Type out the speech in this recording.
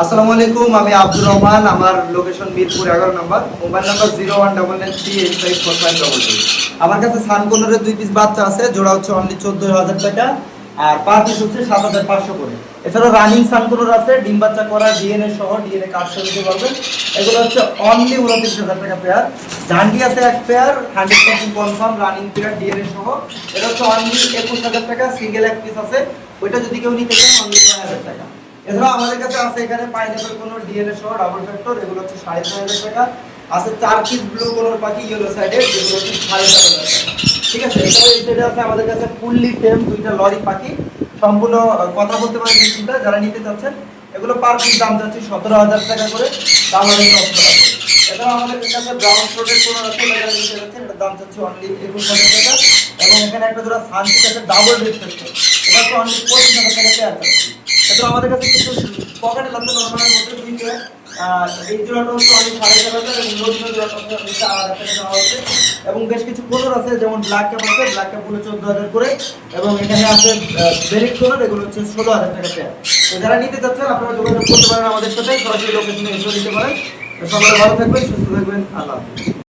আসসালামু আলাইকুম, আমি আব্দুর রহমান, আমার লোকেশন মিরপুর এগারো নম্বর। Mobile number zero one double nine three eight five four five double two. আমার কাছে সানকোনের দুই পিস বাচ্চা আছে, জোড়া হচ্ছে অনলি চোদ্দ হাজার টাকা, আর পার পিস হচ্ছে সাত হাজার পাঁচশো করে। এছাড়াও রানিং সানকোনর আছে, ডিম বাচ্চা করা ডিএনএ সহ ডিএনএ সহ দিতে পারবেন। এগুলো হচ্ছে অনলি উনত্রিশ হাজার টাকা পেয়ার জান্ডি আছে এক pair hundred percent confirm running pair DNA সহ। এটা হচ্ছে অনলি একুশ হাজার টাকা সিঙ্গেল এক পিস আছে। ওইটা যদি কেউ নিতে চান অনলি এছাড়া আমাদের কাছে আছে এখানে পাইনাপেল কোনো ডিএনএ সহ ডাবল ফ্যাক্টর এগুলো হচ্ছে সাড়ে ছয় হাজার টাকা। আছে পিস ব্লু কোনোর পাখি ইয়েলো সাইডে যেগুলো হচ্ছে সাড়ে চার হাজার ঠিক আছে? এছাড়া এই সাইডে আছে আমাদের কাছে ফুললি টেম দুইটা লরি পাখি। সম্পূর্ণ কথা বলতে পারে দুইটা যারা নিতে চাচ্ছেন, এগুলো পার পিস দাম যাচ্ছে সতেরো হাজার টাকা করে। দাম আমি অফার আছে এছাড়া আমাদের কাছে ব্রাউন ফ্লোটের কোনো আছে এটার দাম যাচ্ছে অনলি একুশ হাজার টাকা। এবং এখানে একটা জোড়া সানসিট আছে ডাবল রিফ্লেক্টর এটা হচ্ছে অনলি পঁচিশ হাজার টাকা পেয়ার যাচ্ছে আমাদের কাছে কিছু পকেটে লাগছে নর্মালের মধ্যে আহ, এই জোড়াটা অনেক সাড়ে চার হাজার এবং হচ্ছে এবং বেশ কিছু কোলর আছে যেমন ব্ল্যাক ক্যাপ আছে ব্ল্যাক ক্যাপগুলো চোদ্দ হাজার করে এবং এখানে আছে বেরিক কোলর এগুলো হচ্ছে ষোলো হাজার টাকা তো যারা নিতে চাচ্ছেন আপনারা যোগাযোগ করতে পারেন আমাদের সাথে সরাসরি লোকেশনে এসে নিতে পারেন। তো সবাই ভালো থাকবেন সুস্থ থাকবেন আল্লাহ